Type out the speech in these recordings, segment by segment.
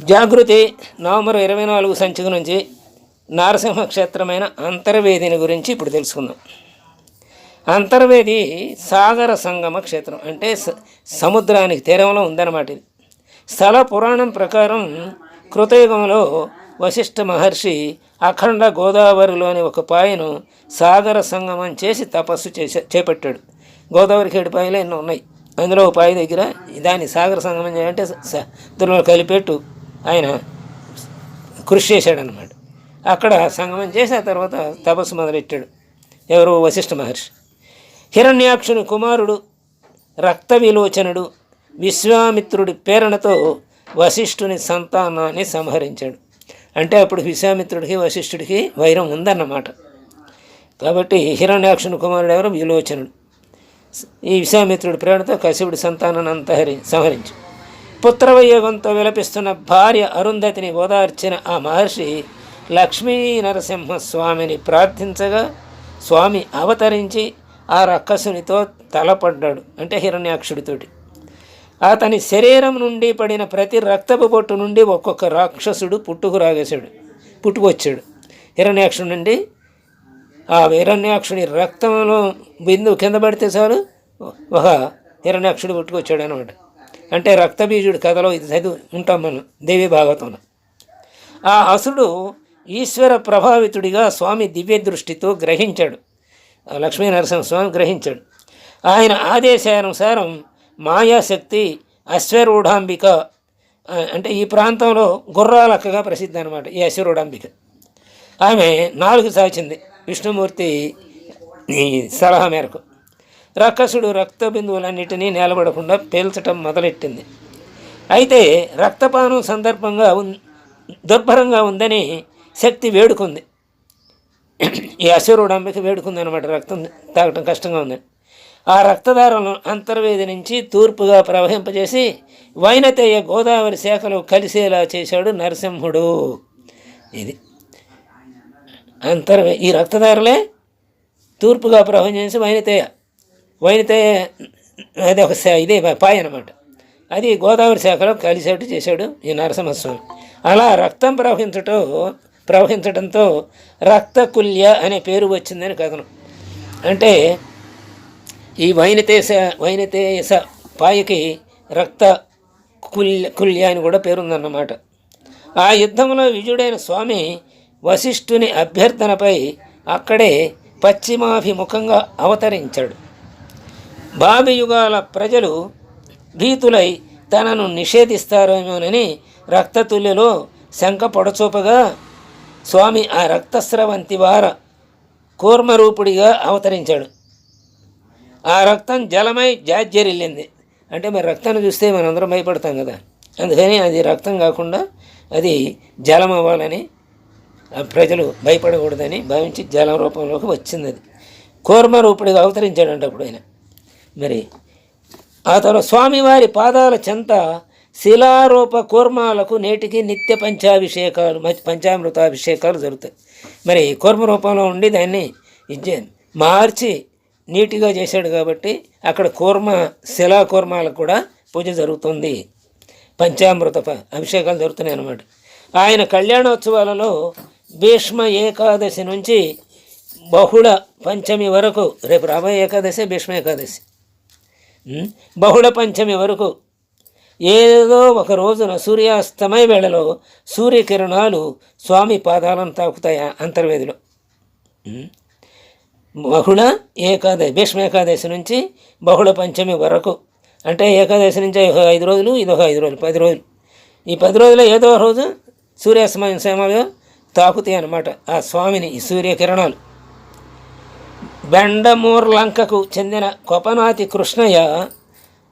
జాగృతి November ఇరవై నాలుగు సంచిక నుంచి నారసింహ క్షేత్రమైన అంతర్వేదిని గురించి ఇప్పుడు తెలుసుకుందాం. అంతర్వేది సాగర సంగమ క్షేత్రం అంటే స- సముద్రానికి తీరంలో ఉందన్నమాట ఇది. స్థల పురాణం ప్రకారం కృతయుగంలో వశిష్ఠ మహర్షి అఖండ గోదావరిలోని ఒక పాయను సాగర సంగమం చేసి తపస్సు చేసే చేపట్టాడు. గోదావరికి ఏడు పాయలు ఎన్నో ఉన్నాయి. అందులో ఒక పాయ దగ్గర దాన్ని సాగర సంగమం చేయాలంటే స- ఇందులో కలిపెట్టు ఆయన కృషి చేశాడనమాట అక్కడ సంగమం చేసి ఆ తర్వాత తపస్సు మొదలెట్టాడు. ఎవరు? వశిష్ఠ మహర్షి. హిరణ్యాక్షుని కుమారుడు రక్త విలోచనుడు విశ్వామిత్రుడి ప్రేరణతో వశిష్ఠుని సంతానాన్ని సంహరించాడు. అంటే అప్పుడు విశ్వామిత్రుడికి వశిష్ఠుడికి వైరం ఉందన్నమాట. కాబట్టి హిరణ్యాక్షుని కుమారుడు ఎవరు? విలోచనుడు. ఈ విశ్వామిత్రుడి ప్రేరణతో కశివుడి సంతానాన్ని అంతహరి సంహరించాడు. సంహరించు పుత్రవయోగంతో విలపిస్తున్న భార్య అరుంధతిని ఓదార్చిన ఆ మహర్షి లక్ష్మీ నరసింహ స్వామిని ప్రార్థించగా స్వామి అవతరించి ఆ రక్కసునితో తలపడ్డాడు అంటే హిరణ్యాక్షుడితోటి. అతని శరీరం నుండి పడిన ప్రతి రక్తపు బొట్టు నుండి ఒక్కొక్క రాక్షసుడు పుట్టుకు రాగేశాడు పుట్టుకొచ్చాడు హిరణ్యాక్షుడి నుండి ఆ హిరణ్యాక్షుడి రక్తంలో బిందువు కింద పడితే చాలు ఒక హిరణ్యాక్షుడు పుట్టుకొచ్చాడు అనమాట అంటే రక్తబీజుడి కథలో ఇది చదివి ఉంటాం మనం దేవి భాగవతంలో. ఆ అసుడు ఈశ్వర ప్రభావితుడిగా స్వామి దివ్య దృష్టితో గ్రహించాడు. లక్ష్మీ నరసింహ స్వామి గ్రహించాడు. ఆయన ఆదేశానుసారం మాయాశక్తి అశ్వరూఢాంబిక అంటే ఈ ప్రాంతంలో గుర్రాలక్కగా ప్రసిద్ధి అనమాట ఈ అశ్వరూఢాంబిక. ఆమె నాలుగు సాచింది విష్ణుమూర్తి సలహా మేరకు. రకసుడు రక్త బిందువులన్నిటినీ నిలబడకుండా పేల్చటం మొదలెట్టింది. అయితే రక్తపానం సందర్భంగా దుర్భరంగా ఉందని శక్తి వేడుకుంది. ఈ అశ్వరుడంబిక వేడుకుంది అనమాట రక్తం తాగటం కష్టంగా ఉంది. ఆ రక్తధారలను అంతర్వేది నుంచి తూర్పుగా ప్రవహింపజేసి వైనతేయ గోదావరి శాఖలో కలిసేలా చేశాడు నరసింహుడు. ఇది అంతర్వే ఈ రక్తధారలే తూర్పుగా ప్రవహించేసి వైనతేయ వైనతేయ అదే ఒక ఇదే పాయ అనమాట అది గోదావరి శాఖలో కలిసేట్టు చేశాడు ఈ నరసింహస్వామి. అలా రక్తం ప్రవహించటం ప్రవహించడంతో రక్తకుల్య అనే పేరు వచ్చిందని కథనం. అంటే ఈ వైనతేశ వైనతేస పాయకి రక్త కుల్య కుల్య అని కూడా పేరుందన్నమాట. ఆ యుద్ధంలో విజయుడైన స్వామి వశిష్ఠుని అభ్యర్థనపై అక్కడే పశ్చిమాభిముఖంగా అవతరించాడు. భావి యుగాల ప్రజలు భీతులై తనను నిషేధిస్తారేమోనని రక్తతుల్యలో శంక పొడచూపగా స్వామి ఆ రక్తస్రవంతి వార కూర్మరూపుడిగా అవతరించాడు. ఆ రక్తం జలమై జాజ్జరిల్లింది అంటే మరి రక్తాన్ని చూస్తే మనందరం భయపడతాం కదా. అందుకని అది రక్తం కాకుండా అది జలం అవ్వాలని ప్రజలు భయపడకూడదని భావించి జలం రూపంలోకి వచ్చింది అది. కూర్మ రూపుడిగా అవతరించాడంట అప్పుడు ఆయన. మరి ఆ తర్వాత స్వామివారి పాదాల చెంత శిలారూప కూర్మాలకు నేటికి నిత్య పంచాభిషేకాలు మ- పంచామృతాభిషేకాలు జరుగుతాయి. మరి కూర్మ రూపంలో ఉండి దాన్ని మార్చి నీటిగా చేశాడు కాబట్టి అక్కడ కూర్మ శిలా కూర్మాలకు కూడా పూజ జరుగుతుంది. పంచామృత ప- అభిషేకాలు జరుగుతున్నాయి అన్నమాట. ఆయన కళ్యాణోత్సవాలలో భీష్మ ఏకాదశి నుంచి బహుళ పంచమి వరకు రేపు రాబోయే ఏకాదశి భీష్మ ఏకాదశి. బహుళ పంచమి వరకు ఏదో ఒక రోజున సూర్యాస్తమయ వేళలో సూర్యకిరణాలు స్వామి పాదాలను తాకుతాయి అంతర్వేదిలో? బహుళ ఏకాదశి భీష్మ ఏకాదశి నుంచి బహుళ పంచమి వరకు. అంటే ఏకాదశి నుంచి ఐదు రోజులు ఇది ఒక ఐదు రోజులు పది రోజులు. ఈ పది రోజుల్లో ఏదో రోజు సూర్యాస్తమయం సమయంలో తాకుతాయి అన్నమాట ఆ స్వామిని సూర్యకిరణాలు. బెండమూర్లంకకు చెందిన కొపనాతి కృష్ణయ్య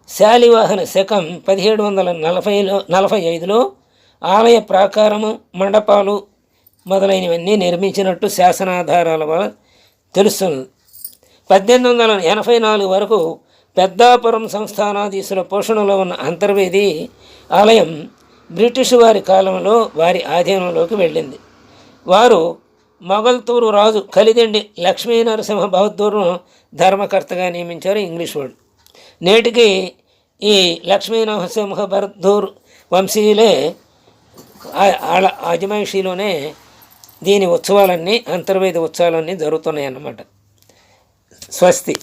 శాలివాహన శకం పదిహేడు వందల నలభైలో నలభై ఐదులో ఆలయ ప్రాకారము మండపాలు మొదలైనవన్నీ నిర్మించినట్టు శాసనాధారాల వల్ల తెలుస్తుంది. పద్దెనిమిది వందల ఎనభై నాలుగు వరకు పెద్దాపురం సంస్థానాధీశుల పోషణలో ఉన్న అంతర్వేది ఆలయం బ్రిటిష్ వారి కాలంలో వారి ఆధీనంలోకి వెళ్ళింది. వారు మొగల్తూరు రాజు కలిదండి లక్ష్మీ నరసింహ బహదూర్ను ధర్మకర్తగా నియమించారు ఇంగ్లీష్ వాళ్ళు. నేటికి ఈ లక్ష్మీ నరసింహ బహదూర్ వంశీయులే ఆ- వాళ్ళ అజమాయిషీలోనే దీని ఉత్సవాలన్నీ అంతర్వేది ఉత్సవాలన్నీ జరుగుతున్నాయి అన్నమాట స్వస్తి.